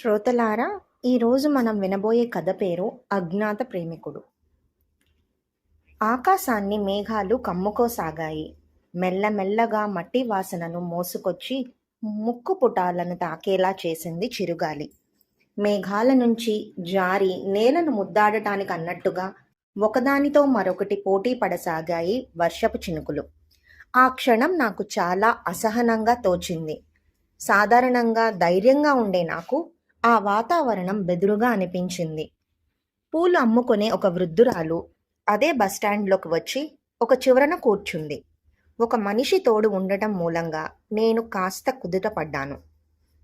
శ్రోతలారా ఈరోజు మనం వినబోయే కథ పేరు అజ్ఞాత ప్రేమికుడు. ఆకాశాన్ని మేఘాలు కమ్ముకోసాగాయి. మెల్లమెల్లగా మట్టి వాసనను మోసుకొచ్చి ముక్కు పుటాలను తాకేలా చేసింది చిరుగాలి. మేఘాల నుంచి జారి నేలను ముద్దాడటానికి అన్నట్టుగా ఒకదానితో మరొకటి పోటీ పడసాగాయి వర్షపు చినుకులు. ఆ క్షణం నాకు చాలా అసహనంగా తోచింది. సాధారణంగా ధైర్యంగా ఉండే నాకు ఆ వాతావరణం బెదురుగా అనిపించింది. పూలు అమ్ముకునే ఒక వృద్ధురాలు అదే బస్టాండ్లోకి వచ్చి ఒక చివరన కూర్చుంది. ఒక మనిషి తోడు ఉండటం మూలంగా నేను కాస్త కుదుటపడ్డాను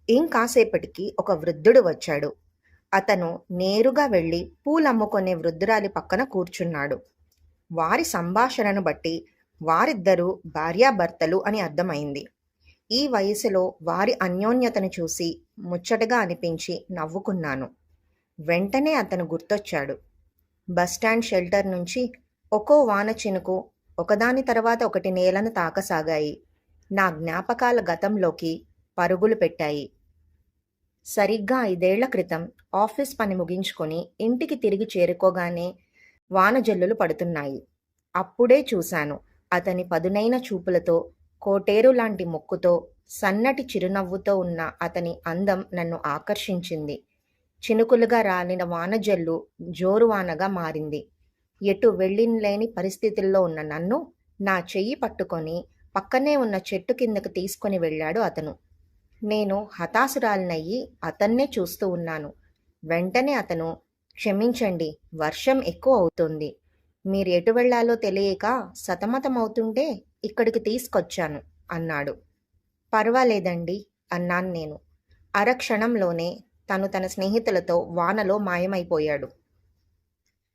ఇంకాసేపటికి ఒక వృద్ధుడు వచ్చాడు. అతను నేరుగా వెళ్ళి పూలమ్ముకునే వృద్ధురాలి పక్కన కూర్చున్నాడు. వారి సంభాషణను బట్టి వారిద్దరూ భార్యాభర్తలు అని అర్థమైంది. ఈ వయసులో వారి అన్యోన్యతను చూసి ముచ్చటగా అనిపించి నవ్వుకున్నాను. వెంటనే అతను గుర్తొచ్చాడు. బస్టాండ్ షెల్టర్ నుంచి ఒక్కో వాన చినుకు ఒకదాని తర్వాత ఒకటి నేలను తాకసాగాయి. నా జ్ఞాపకాల గతంలోకి పరుగులు పెట్టాయి. సరిగ్గా ఐదేళ్ళ క్రితం ఆఫీస్ పని ముగించుకొని ఇంటికి తిరిగి చేరుకోగానే వానజల్లులు పడుతున్నాయి. అప్పుడే చూశాను అతని పదునైన చూపులతో కోటేరు లాంటి ముక్కుతో సన్నటి చిరునవ్వుతో ఉన్న అతని అందం నన్ను ఆకర్షించింది. చినుకులుగా రాలిన వానజల్లు జోరువానగా మారింది. ఎటు వెళ్ళినలేని పరిస్థితుల్లో ఉన్న నన్ను నా చెయ్యి పట్టుకొని పక్కనే ఉన్న చెట్టు కిందకు తీసుకొని వెళ్ళాడు అతను. నేను హతాశురాలనయ్యి అతన్నే చూస్తూ ఉన్నాను. వెంటనే అతను క్షమించండి వర్షం ఎక్కువ అవుతుంది. మీరు ఎటు వెళ్ళాలో తెలియక సతమతమవుతుంటే ఇక్కడికి తీసుకొచ్చాను అన్నాడు. పర్వాలేదండి అన్నాను నేను. అరక్షణంలోనే తను తన స్నేహితులతో వానలో మాయమైపోయాడు.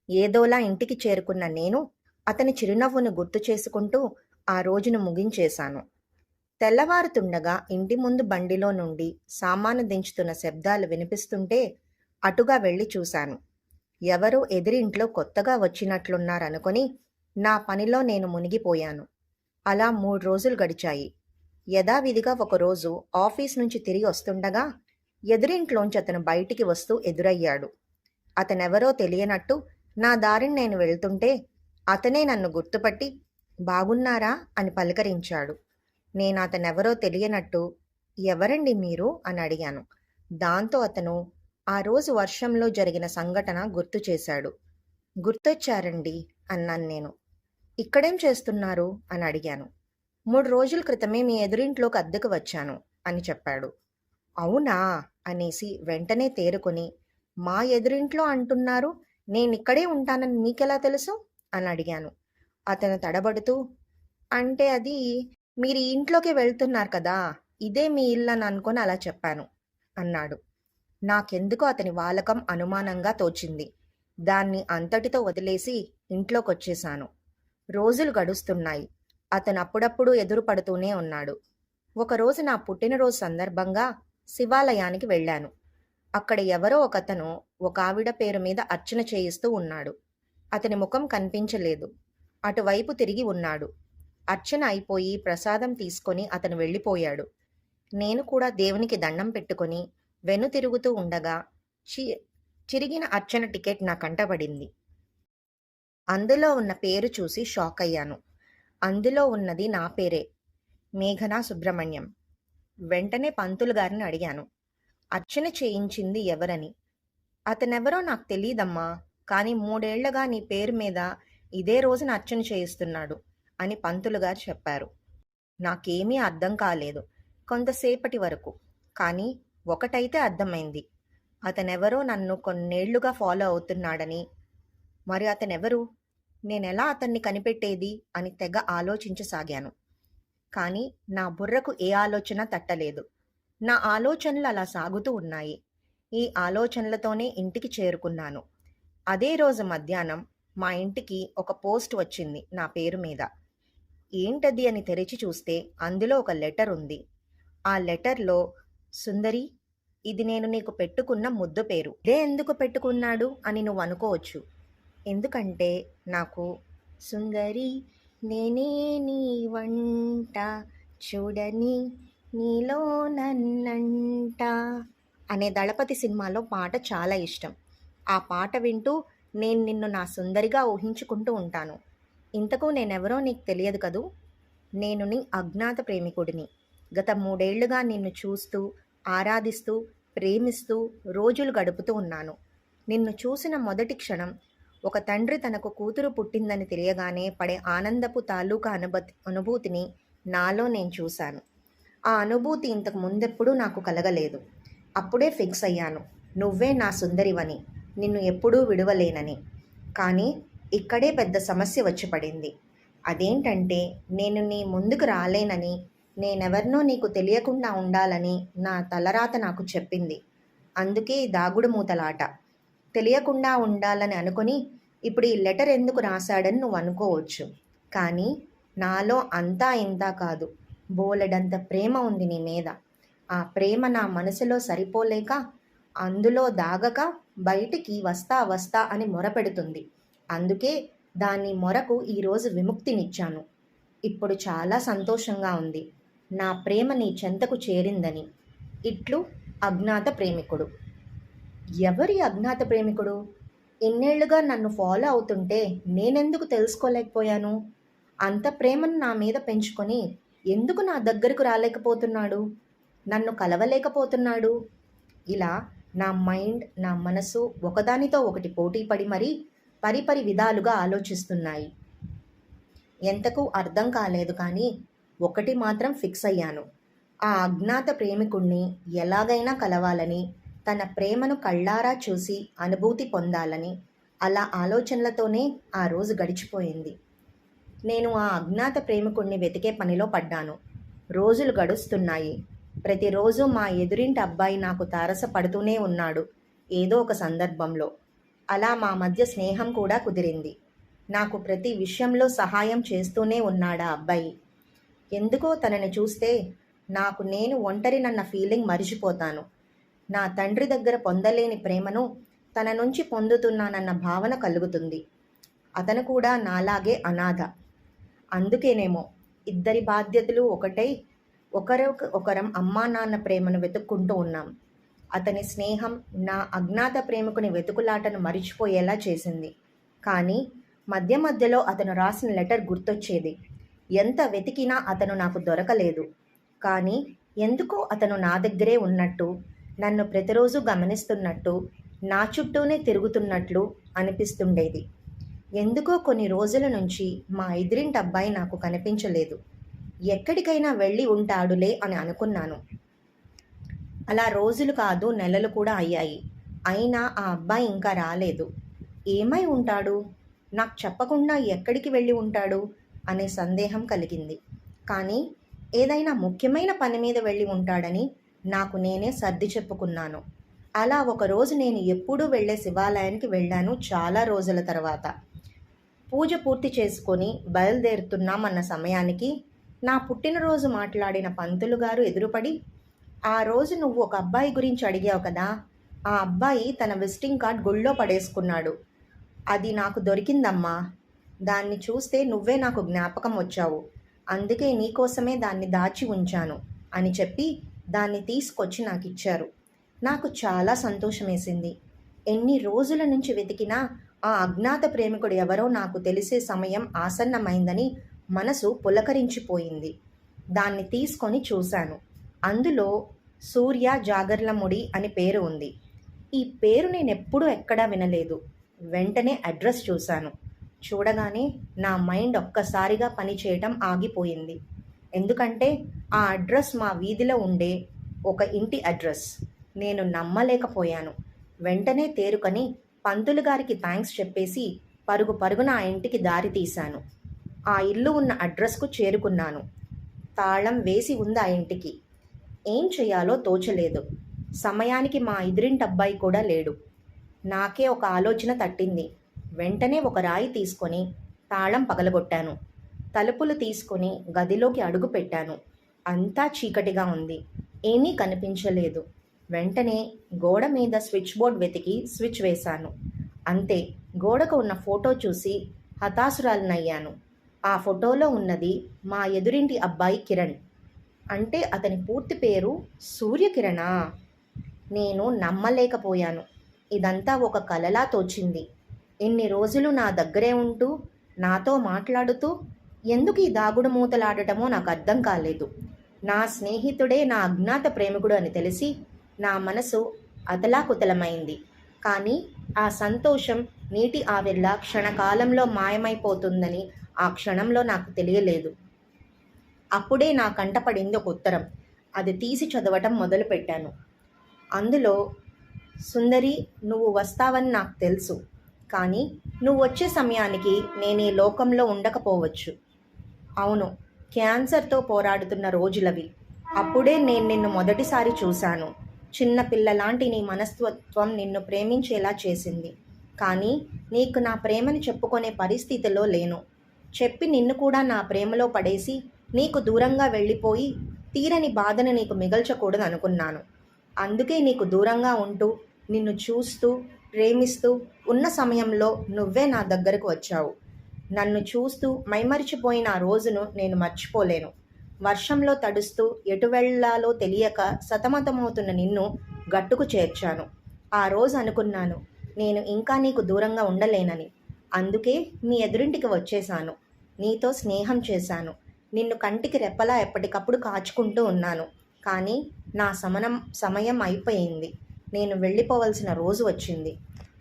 ఏదోలా ఇంటికి చేరుకున్న నేను అతని చిరునవ్వును గుర్తు చేసుకుంటూ ఆ రోజును ముగించేశాను. తెల్లవారుతుండగా ఇంటి ముందు బండిలో నుండి సామాను దించుతున్న శబ్దాలు వినిపిస్తుంటే అటుగా వెళ్ళి చూశాను. ఎవరో ఎదిరింట్లో కొత్తగా వచ్చినట్లున్నారనుకొని నా పనిలో నేను మునిగిపోయాను. అలా మూడు రోజులు గడిచాయి. యథావిధిగా ఒకరోజు ఆఫీస్ నుంచి తిరిగి వస్తుండగా ఎదురింట్లోంచి అతను బయటికి వస్తూ ఎదురయ్యాడు. అతనెవరో తెలియనట్టు నా దారిని నేను వెళ్తుంటే అతనే నన్ను గుర్తుపట్టి బాగున్నారా? అని పలకరించాడు. నేను అతనెవరో తెలియనట్టు ఎవరండి మీరు? అని అడిగాను. దాంతో అతను ఆ రోజు వర్షంలో జరిగిన సంఘటన గుర్తు చేశాడు. గుర్తొచ్చారండి అన్నాను నేను. ఇక్కడేం చేస్తున్నారు? అని అడిగాను. మూడు రోజుల క్రితమే మీ ఎదురింట్లోకి అద్దెకు వచ్చాను అని చెప్పాడు. అవునా? అనేసి వెంటనే తేరుకొని మా ఎదురింట్లో అంటున్నారు నేను ఇక్కడే ఉంటానని మీకెలా తెలుసు? అని అడిగాను. అతను తడబడుతూ అంటే అది మీరు ఇంట్లోకి వెళ్తున్నారు కదా ఇదే మీ ఇల్లు అని అనుకొని అలా చెప్పాను అన్నాడు. నాకెందుకో అతని వాలకం అనుమానంగా తోచింది. దాన్ని అంతటితో వదిలేసి ఇంట్లోకి వచ్చేశాను రోజులు గడుస్తున్నాయి. అతను అప్పుడప్పుడు ఎదురుపడుతూనే ఉన్నాడు. ఒకరోజు నా పుట్టినరోజు సందర్భంగా శివాలయానికి వెళ్ళాను. అక్కడ ఎవరో ఒకతను ఒక ఆవిడ పేరు మీద అర్చన చేయిస్తూ ఉన్నాడు. అతని ముఖం కనిపించలేదు. అటువైపు తిరిగి ఉన్నాడు. అర్చన అయిపోయి ప్రసాదం తీసుకొని అతను వెళ్ళిపోయాడు. నేను కూడా దేవునికి దండం పెట్టుకొని వెను తిరుగుతూ ఉండగా చి చిరిగిన అర్చన టికెట్ నా కంటపడింది అందులో ఉన్న పేరు చూసి షాక్ అయ్యాను. అందులో ఉన్నది నా పేరే మేఘనా సుబ్రహ్మణ్యం. వెంటనే పంతులు గారిని అడిగాను. అర్చన చేయించింది ఎవరని. అతనెవరో నాకు తెలియదమ్మా కానీ మూడేళ్ళగా నీ పేరు మీద ఇదే రోజున అర్చన చేయిస్తున్నాడు అని పంతులు గారు చెప్పారు. నాకేమీ అర్థం కాలేదు కొంతసేపటి వరకు కానీ ఒకటైతే అర్థమైంది. అతనెవరో నన్ను కొన్నేళ్ళుగా ఫాలో అవుతున్నాడని. మరి అతనెవరు? నేనెలా అతన్ని కనిపెట్టేది? అని తెగ ఆలోచించసాగాను. కానీ నా బుర్రకు ఏ ఆలోచన తట్టలేదు. నా ఆలోచనలు అలా సాగుతూ ఉన్నాయి. ఈ ఆలోచనలతోనే ఇంటికి చేరుకున్నాను. అదే రోజు మధ్యాహ్నం మా ఇంటికి ఒక పోస్ట్ వచ్చింది నా పేరు మీద. ఏంటది అని తెరిచి చూస్తే అందులో ఒక లెటర్ ఉంది. ఆ లెటర్లో సుందరి ఇది నేను నీకు పెట్టుకున్న ముద్దు పేరు. ఇదే ఎందుకు పెట్టుకున్నాడు? అని నువ్వు అనుకోవచ్చు. ఎందుకంటే నాకు సుందరి నేనే నీ వంట చూడని నీలో నన్నంట అనే దళపతి సినిమాలో పాట చాలా ఇష్టం. ఆ పాట వింటూ నేను నిన్ను నా సుందరిగా ఊహించుకుంటూ ఉంటాను. ఇంతకు నేనెవరో నీకు తెలియదు కదూ? నేను నీ అజ్ఞాత ప్రేమికుడిని. గత మూడేళ్ళుగా నిన్ను చూస్తూ ఆరాధిస్తూ ప్రేమిస్తూ రోజులు గడుపుతూ ఉన్నాను. నిన్ను చూసిన మొదటి క్షణం ఒక తండ్రి తనకు కూతురు పుట్టిందని తెలియగానే పడే ఆనందపు తాలూకా అనుభూతి అనుభూతిని నాలో నేను చూశాను. ఆ అనుభూతి ఇంతకు ముందెప్పుడూ నాకు కలగలేదు. అప్పుడే ఫిక్స్ అయ్యాను. నువ్వే నా సుందరివని నిన్ను ఎప్పుడూ విడువలేనని. కానీ ఇక్కడే పెద్ద సమస్య వచ్చి పడింది. అదేంటంటే నేను నీ ముందుకు రాలేనని నేనెవరినో నీకు తెలియకుండా ఉండాలని నా తలరాత నాకు చెప్పింది. అందుకే ఈ దాగుడు మూతలాట తెలియకుండా ఉండాలని అనుకొని ఇప్పుడు ఈ లెటర్ ఎందుకు రాశాడని నువ్వు అనుకోవచ్చు. కానీ నాలో అంతా ఇంతా కాదు. బోలెడంత ప్రేమ ఉంది నీ మీద. ఆ ప్రేమ నా మనసులో సరిపోలేక అందులో దాగక బయటికి వస్తా వస్తా అని మొరపెడుతుంది. అందుకే దాని మొరకు ఈరోజు విముక్తినిచ్చాను. ఇప్పుడు చాలా సంతోషంగా ఉంది. నా ప్రేమ నీ చెంతకు చేరిందని. ఇట్లు అజ్ఞాత ప్రేమికుడు. ఎవరి అజ్ఞాత ప్రేమికుడు? ఇన్నేళ్ళుగా నన్ను ఫాలో అవుతుంటే నేనెందుకు తెలుసుకోలేకపోయాను? అంత ప్రేమను నా మీద పెంచుకొని ఎందుకు నా దగ్గరకు రాలేకపోతున్నాడు? నన్ను కలవలేకపోతున్నాడు? ఇలా నా మైండ్ నా మనసు ఒకదానితో ఒకటి పోటీ పడి మరీ పరిపరి విధాలుగా ఆలోచిస్తున్నాయి. ఎంతకు అర్థం కాలేదు కానీ ఒకటి మాత్రం ఫిక్స్ అయ్యాను. ఆ అజ్ఞాత ప్రేమికుణ్ణి ఎలాగైనా కలవాలని తన ప్రేమను కళ్ళారా చూసి అనుభూతి పొందాలని అలా ఆలోచనలతోనే ఆ రోజు గడిచిపోయింది. నేను ఆ అజ్ఞాత ప్రేమికుణ్ణి వెతికే పనిలో పడ్డాను. రోజులు గడుస్తున్నాయి. ప్రతిరోజు మా ఎదురింటి అబ్బాయి నాకు తారసపడుతూనే ఉన్నాడు ఏదో ఒక సందర్భంలో. అలా మా మధ్య స్నేహం కూడా కుదిరింది. నాకు ప్రతి విషయంలో సహాయం చేస్తూనే ఉన్నాడా అబ్బాయి? ఎందుకో తనని చూస్తే నాకు నేను ఒంటరినన్న ఫీలింగ్ మరిచిపోతాను. నా తండ్రి దగ్గర పొందలేని ప్రేమను తన నుంచి పొందుతున్నానన్న భావన కలుగుతుంది. అతను కూడా నాలాగే అనాథ. అందుకేనేమో ఇద్దరి బాధ్యతలు ఒకటై ఒకరొక ఒకరం అమ్మా నాన్న ప్రేమను వెతుక్కుంటూ ఉన్నాం. అతని స్నేహం నా అజ్ఞాత ప్రేమికుని వెతుకులాటను మరిచిపోయేలా చేసింది. కానీ మధ్య మధ్యలో అతను రాసిన లెటర్ గుర్తొచ్చేది. ఎంత వెతికినా అతను నాకు దొరకలేదు. కానీ ఎందుకో అతను నా దగ్గరే ఉన్నట్టు నన్ను ప్రతిరోజు గమనిస్తున్నట్టు నా చుట్టూనే తిరుగుతున్నట్లు అనిపిస్తుండేది. ఎందుకో కొన్ని రోజుల నుంచి మా ఎదిరింటి అబ్బాయి నాకు కనిపించలేదు. ఎక్కడికైనా వెళ్ళి ఉంటాడులే అని అనుకున్నాను. అలా రోజులు కాదు నెలలు కూడా అయ్యాయి. అయినా ఆ అబ్బాయి ఇంకా రాలేదు. ఏమై ఉంటాడు? నాకు చెప్పకుండా ఎక్కడికి వెళ్ళి ఉంటాడు? అనే సందేహం కలిగింది. కానీ ఏదైనా ముఖ్యమైన పని మీద వెళ్ళి ఉంటాడని నాకు నేనే సర్ది చెప్పుకున్నాను. అలా ఒకరోజు నేను ఎప్పుడూ వెళ్ళే శివాలయానికి వెళ్ళాను చాలా రోజుల తర్వాత. పూజ పూర్తి చేసుకొని బయలుదేరుతున్నామన్న సమయానికి నా పుట్టినరోజు మాట్లాడిన పంతులు గారు ఎదురుపడి ఆ రోజు నువ్వు ఒక అబ్బాయి గురించి అడిగావు కదా ఆ అబ్బాయి తన విజిటింగ్ కార్డ్ గుళ్ళో పడేసుకున్నాడు. అది నాకు దొరికిందమ్మా. దాన్ని చూస్తే నువ్వే నాకు జ్ఞాపకం వచ్చావు. అందుకే నీకోసమే దాన్ని దాచి ఉంచాను అని చెప్పి దాన్ని తీసుకొచ్చి నాకు ఇచ్చారు నాకు చాలా సంతోషం వేసింది ఎన్ని రోజుల నుంచి వెతికినా ఆ అజ్ఞాత ప్రేమికుడు ఎవరో నాకు తెలిసే సమయం ఆసన్నమైందని మనసు పులకరించిపోయింది. దాన్ని తీసుకొని చూశాను. అందులో సూర్య జాగర్లముడి అని పేరు ఉంది. ఈ పేరు నేను ఎప్పుడూ ఎక్కడా వినలేదు. వెంటనే అడ్రస్ చూశాను. చూడగానే నా మైండ్ ఒక్కసారిగా పనిచేయటం ఆగిపోయింది. ఎందుకంటే ఆ అడ్రస్ మా వీధిలో ఉండే ఒక ఇంటి అడ్రస్. నేను నమ్మలేకపోయాను. వెంటనే తేరుకొని పంతులు గారికి థ్యాంక్స్ చెప్పేసి పరుగు పరుగున ఆ ఇంటికి దారి తీశాను. ఆ ఇల్లు ఉన్న అడ్రస్కు చేరుకున్నాను. తాళం వేసి ఉంది ఆ ఇంటికి. ఏం చేయాలో తోచలేదు. సమయానికి మా ఎదురింటి అబ్బాయి కూడా లేడు. నాకే ఒక ఆలోచన తట్టింది. వెంటనే ఒక రాయి తీసుకొని తాళం పగలగొట్టాను. తలుపులు తీసుకొని గదిలోకి అడుగు పెట్టాను. అంతా చీకటిగా ఉంది. ఏమీ కనిపించలేదు. వెంటనే గోడ మీద స్విచ్ బోర్డ్ వెతికి స్విచ్ వేశాను. అంతే గోడకు ఉన్న ఫోటో చూసి హతాశురాలనయ్యాను. ఆ ఫోటోలో ఉన్నది మా ఎదురింటి అబ్బాయి కిరణ్. అంటే అతని పూర్తి పేరు సూర్యకిరణా. నేను నమ్మలేకపోయాను. ఇదంతా ఒక కలలా తోచింది. ఇన్ని రోజులు నా దగ్గరే ఉంటూ నాతో మాట్లాడుతూ ఎందుకు ఈ దాగుడు మూతలాడటమో నాకు అర్థం కాలేదు. నా స్నేహితుడే నా అజ్ఞాత ప్రేమికుడు అని తెలిసి నా మనసు అతలాకుతలమైంది. కానీ ఆ సంతోషం నీటి ఆవిర్లా క్షణకాలంలో మాయమైపోతుందని ఆ క్షణంలో నాకు తెలియలేదు. అప్పుడే నా కంటపడింది ఒక ఉత్తరం. అది తీసి చదవటం మొదలుపెట్టాను. అందులో సుందరి నువ్వు వస్తావని నాకు తెలుసు. కానీ నువ్వు వచ్చే సమయానికి నేను ఈ లోకంలో ఉండకపోవచ్చు. అవును క్యాన్సర్తో పోరాడుతున్న రోజులవి. అప్పుడే నేను నిన్ను మొదటిసారి చూశాను. చిన్న పిల్లలాంటి నీ మనస్తత్వం నిన్ను ప్రేమించేలా చేసింది. కానీ నీకు నా ప్రేమని చెప్పుకునే పరిస్థితిలో లేను. చెప్పి నిన్ను కూడా నా ప్రేమలో పడేసి నీకు దూరంగా వెళ్ళిపోయి తీరని బాధను నీకు మిగల్చకూడదు అనుకున్నాను అందుకే నీకు దూరంగా ఉంటూ నిన్ను చూస్తూ ప్రేమిస్తూ ఉన్న సమయంలో నువ్వే నా దగ్గరకు వచ్చావు. నన్ను చూస్తూ మైమరిచిపోయిన ఆ రోజును నేను మర్చిపోలేను. వర్షంలో తడుస్తూ ఎటు వెళ్ళాలో తెలియక సతమతమవుతున్న నిన్ను గట్టుకు చేర్చాను. ఆ రోజు అనుకున్నాను నేను ఇంకా నీకు దూరంగా ఉండలేనని. అందుకే మీ ఎదురింటికి వచ్చేశాను. నీతో స్నేహం చేశాను. నిన్ను కంటికి రెప్పలా ఎప్పటికప్పుడు కాచుకుంటూ ఉన్నాను. కానీ నా సమనం సమయం అయిపోయింది. నేను వెళ్ళిపోవలసిన రోజు వచ్చింది.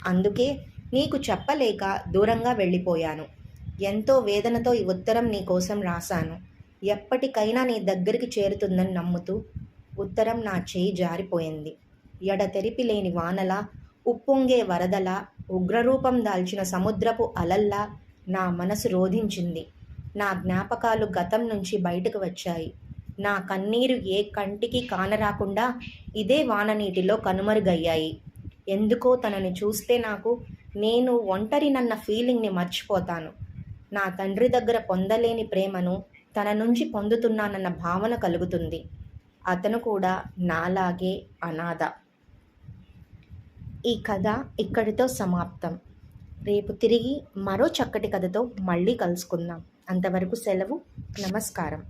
అందుకే నీకు చెప్పలేక దూరంగా వెళ్ళిపోయాను. ఎంతో వేదనతో ఈ ఉత్తరం నీ కోసం రాశాను. ఎప్పటికైనా నీ దగ్గరికి చేరుతుందని నమ్ముతూ ఉత్తరం నా చేయి జారిపోయింది. ఎడతెరిపి లేని వానలా ఉప్పొంగే వరదలా ఉగ్రరూపం దాల్చిన సముద్రపు అలల్లా నా మనసు రోధించింది. నా జ్ఞాపకాలు గతం నుంచి బయటకు వచ్చాయి. నా కన్నీరు ఏ కంటికి కానరాకుండా ఇదే వాన నీటిలో కనుమరుగయ్యాయి. ఎందుకో తనని చూస్తే నాకు నేను ఒంటరినన్న ఫీలింగ్ని మర్చిపోతాను. నా తండ్రి దగ్గర పొందలేని ప్రేమను తన నుంచి పొందుతున్నానన్న భావన కలుగుతుంది. అతను కూడా నాలాగే అనాథ. ఈ కథ ఇక్కడితో సమాప్తం. రేపు తిరిగి మరో చక్కటి కథతో మళ్ళీ కలుసుకుందాం. అంతవరకు సెలవు. నమస్కారం.